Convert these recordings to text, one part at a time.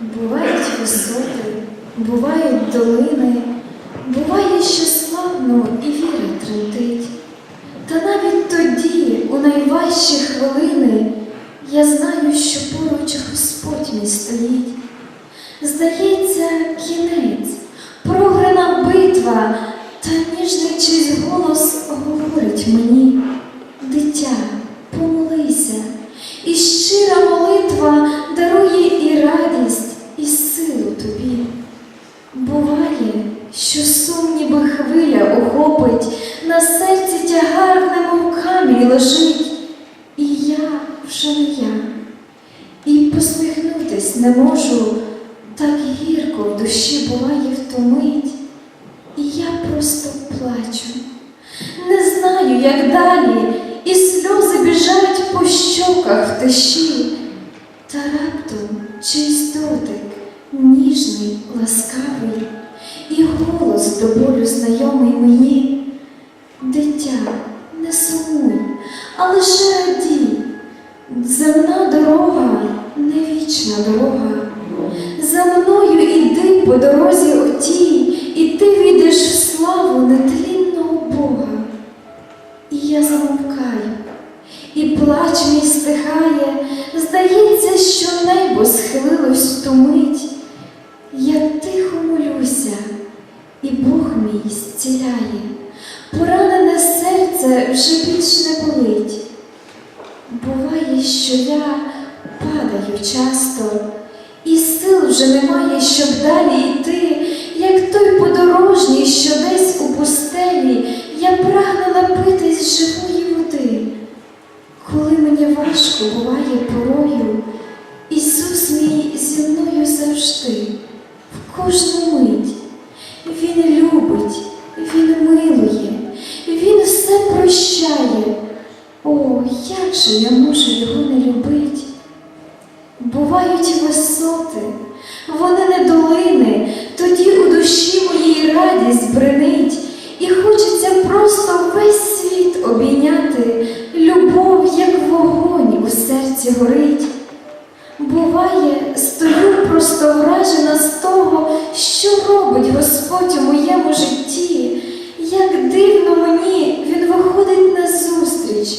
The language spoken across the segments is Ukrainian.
Бувають висоти, бувають долини, буває, що славно і віра тремтить. Та навіть тоді, у найважчі хвилини, я знаю, що поруч Господь мій стоїть. Здається, кінець, програна битва, та ніжний чийсь голос на серці тягар, немов камінь лежить, і я вже не я, і посміхнутись не можу, так гірко в душі буває втомить, і я просто плачу. Не знаю, як далі, і сльози біжать по щоках в тиші, та раптом чийсь дотик, ніжний, ласкавий, і голос до болю знайомий мені. Вічна дорога. За мною іди по дорозі отій, і ти війдеш в славу нетлінного Бога. І я замовкаю, і плач мій стихає, здається, що небо схилилось в ту мить. Я тихо молюся, і Бог мій зціляє, поранене серце вже більш не болить. Буває, що я падаю часто, і сил вже немає, щоб далі йти, як той подорожній, що десь у пустелі я прагну напитись живої води. Коли мені важко буває порою, Ісус мій зі мною завжди, в кожну мить. Він любить, Він милує, Він все прощає. О, як же я можу його не любить? Бувають висоти, вони не долини, тоді у душі моїй радість бренить, і хочеться просто весь світ обійняти, любов, як вогонь у серці горить. Буває, стою просто вражена з того, що робить Господь у моєму житті, як дивно мені Він виходить на зустріч,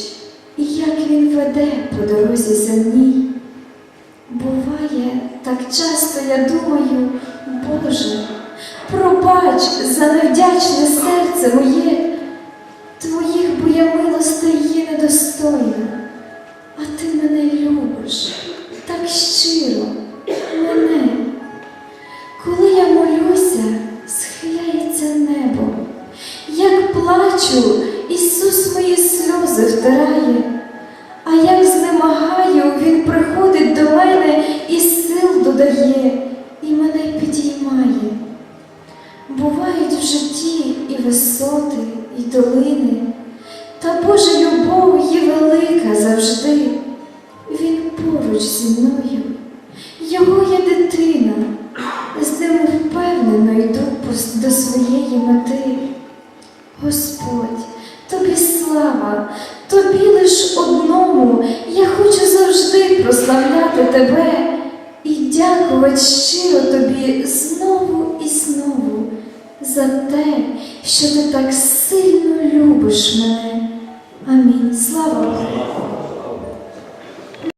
і як Він веде по дорозі земній. Так часто я думаю, Боже, пробач за невдячне серце моє, Твоїх бо я милостей є недостойна, а ти мене любиш так щиро, мене. Коли я молюся, схиляється небо. Як плачу, Ісус мої сльози втирає, висоти, і долини, та Божа любов є велика завжди. Він поруч зі мною, його я дитина, з ним впевнено йду до своєї мети. Господь, тобі слава, тобі лиш одному, я хочу завжди прославляти тебе і дякувати щиро тобі знову і знову за те, що ти так сильно любиш мене. Амінь. Слава Богу.